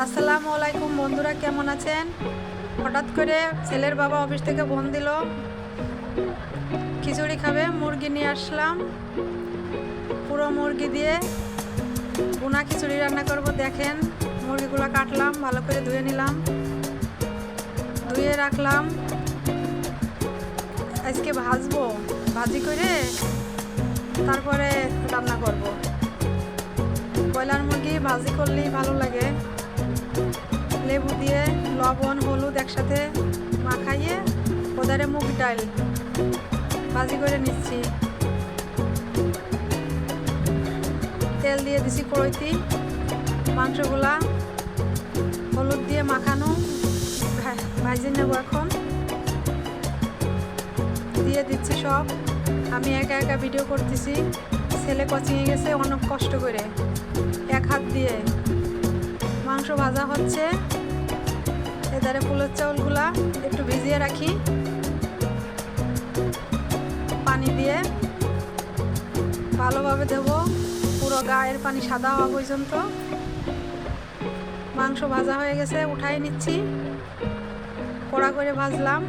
আসসালামু আলাইকুম বন্ধুরা, কেমন আছেন? হঠাৎ করে ছেলের বাবা অফিস থেকে ফোন দিল। খিচুড়ি খাবে, মুরগি নিয়ে আসলাম। পুরো মুরগি দিয়ে বোনা খিচুড়ি রান্না করব। দেখেন, মুরগিগুলো কাটলাম, ভালো করে ধুয়ে নিলাম। ধুয়ে রাখলাম। আজকে ভাজবো, ভাজি করে তারপরে রান্না করব। ব্রয়লার মুরগি ভাজি করলেই ভালো লাগে। লেবু দিয়ে লবণ, হলুদ একসাথে মাখাইয়ে ওদারে মুগ ডাল ভাজি করে নিচ্ছি। তেল দিয়ে দিছি কড়ইতি মাংসগুলা হলুদ দিয়ে মাখানো ভাজি নেব এখন। দিয়ে দিচ্ছি সব। আমি একা একা ভিডিও করতেছি, ছেলে কোচিংয়ে গেছে, অনেক কষ্ট করে। এক হাত দিয়ে। মাংস ভাজা হচ্ছে। এদারে ফুলের চাউলগুলা একটু ভিজিয়ে রাখি। পানি দিয়ে ভালোভাবে দেব। পুরো গায়ের পানি সাদা হওয়া পর্যন্ত। মাংস ভাজা হয়ে গেছে, উঠাই নিচ্ছি। কড়া করে ভাজলাম।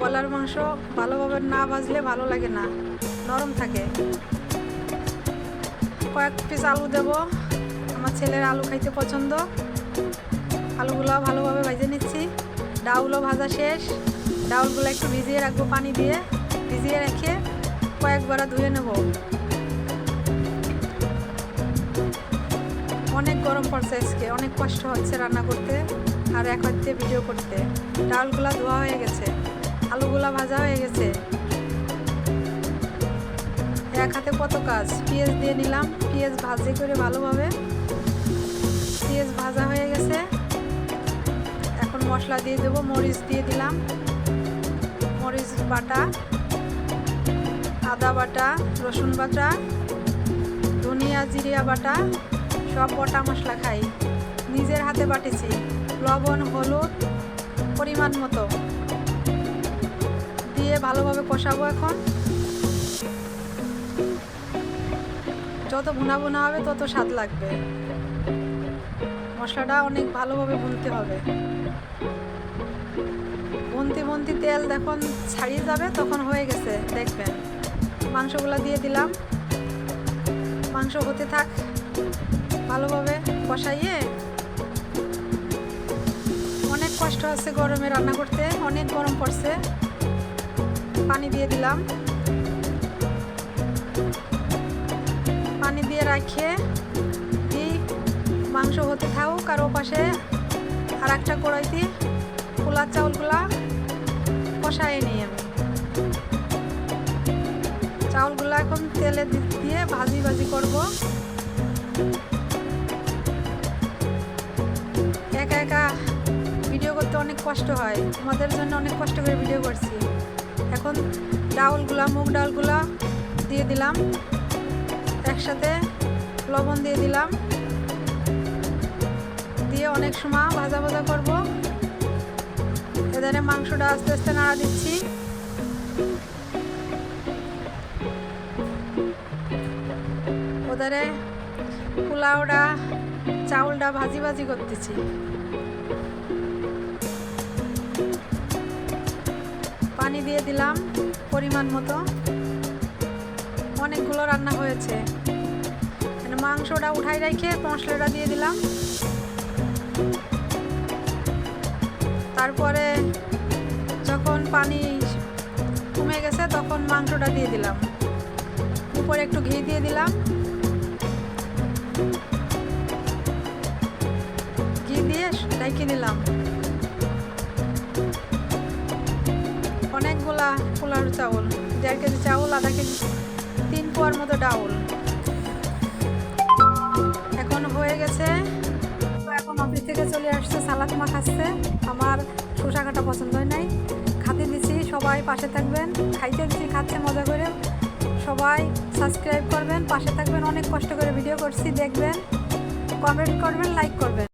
বলার মাংস ভালোভাবে না ভাজলে ভালো লাগে না, নরম থাকে। কয়েক পিস আলু দেব। আমার ছেলের আলু খাইতে পছন্দ। আলুগুলো ভালোভাবে ভেজে নিচ্ছি। ডাউলও ভাজা শেষ। ডাউলগুলো একটু ভিজিয়ে রাখব পানি দিয়ে। ভিজিয়ে রেখে কয়েকবার ধুয়ে নেব। অনেক গরম পড়ছে আজকে। অনেক কষ্ট হচ্ছে রান্না করতে আর এক হাতে ভিডিও করতে। ডাউলগুলো ধোয়া হয়ে গেছে। আলুগুলা ভাজা হয়ে গেছে। এক হাতে কত কাজ? পেঁয়াজ দিয়ে নিলাম। পেঁয়াজ ভাজি করে ভালোভাবে পেঁয়াজ ভাজা হয়ে গেছে। এখন মশলা দিয়ে দেবো, মরিচ দিয়ে দিলাম। মরিচ বাটা, আদা বাটা, রসুন বাটা, ধনিয়া জিরিয়া বাটা, সব বটা মশলা খাই। নিজের হাতে বাটেছি। লবণ, হলুদ, পরিমাণ মতো। দিয়ে ভালোভাবে কষাবো এখন। যত ভুনা ভুনা হবে, তত স্বাদ লাগবে। মশলাটা অনেক ভালোভাবে ভুনতে হবে। ভুনতে ভুনতে তেল যখন ছাড়িয়ে যাবে, তখন হয়ে গেছে। দেখবেন, মাংসগুলো দিয়ে দিলাম। মাংস হতে থাক, ভালোভাবে কষাইয়ে। অনেক কষ্ট আছে গরমে রান্না করতে, অনেক গরম পড়ছে। পানি দিয়ে দিলাম। পানি দিয়ে রাখে। দিই মাংস হতে থাকুক আর পাশে আর একটা কড়াইতে পোলার চাউলগুলা কষাই নিই আমি। চাউলগুলো এখন তেলে দিয়ে ভাজি ভাজি করব। একা একা ভিডিও করতে অনেক কষ্ট হয়। আমাদের জন্য অনেক কষ্ট করে ভিডিও করছি। এখন ডাউলগুলা, মুগ ডাউলগুলা দিয়ে দিলাম। একসাথে লবণ দিয়ে দিলাম। দিয়ে অনেক সময় ভাজা ভাজা করব। এধারে মাংসটা আস্তে আস্তে নাড়া দিচ্ছি। ওধারে পোলাওটা, চাউলটা ভাজি ভাজি করতেছি। পানি দিয়ে দিলাম পরিমাণ মতো। অনেকগুলো রান্না হয়েছে। মানে মাংসটা উঠাই রেখে মশলাটা দিয়ে দিলাম। তারপরে যখন পানি কমে গেছে, তখন মাংসটা দিয়ে দিলাম। উপরে একটু ঘি দিয়ে দিলাম। ঘি দিয়ে ঢেকে দিলাম অনেকগুলা পোলার চাউল, দেড় কেজি চাউল, আধা কেজি, তিন পোয়ার মতো ডাউল। এখন হয়ে গেছে অফিস থেকে চলে আসছে সালাদ মাখাচ্ছে আমার শসা কাটা পছন্দ হয় নাই। খাতে দিচ্ছি সবাই পাশে থাকবেন। খাইতে দিচ্ছি খাচ্ছে, মজা করে। সবাই সাবস্ক্রাইব করবেন, পাশে থাকবেন। অনেক কষ্ট করে ভিডিও করছি, দেখবেন। কমেন্ট করবেন, লাইক করবেন।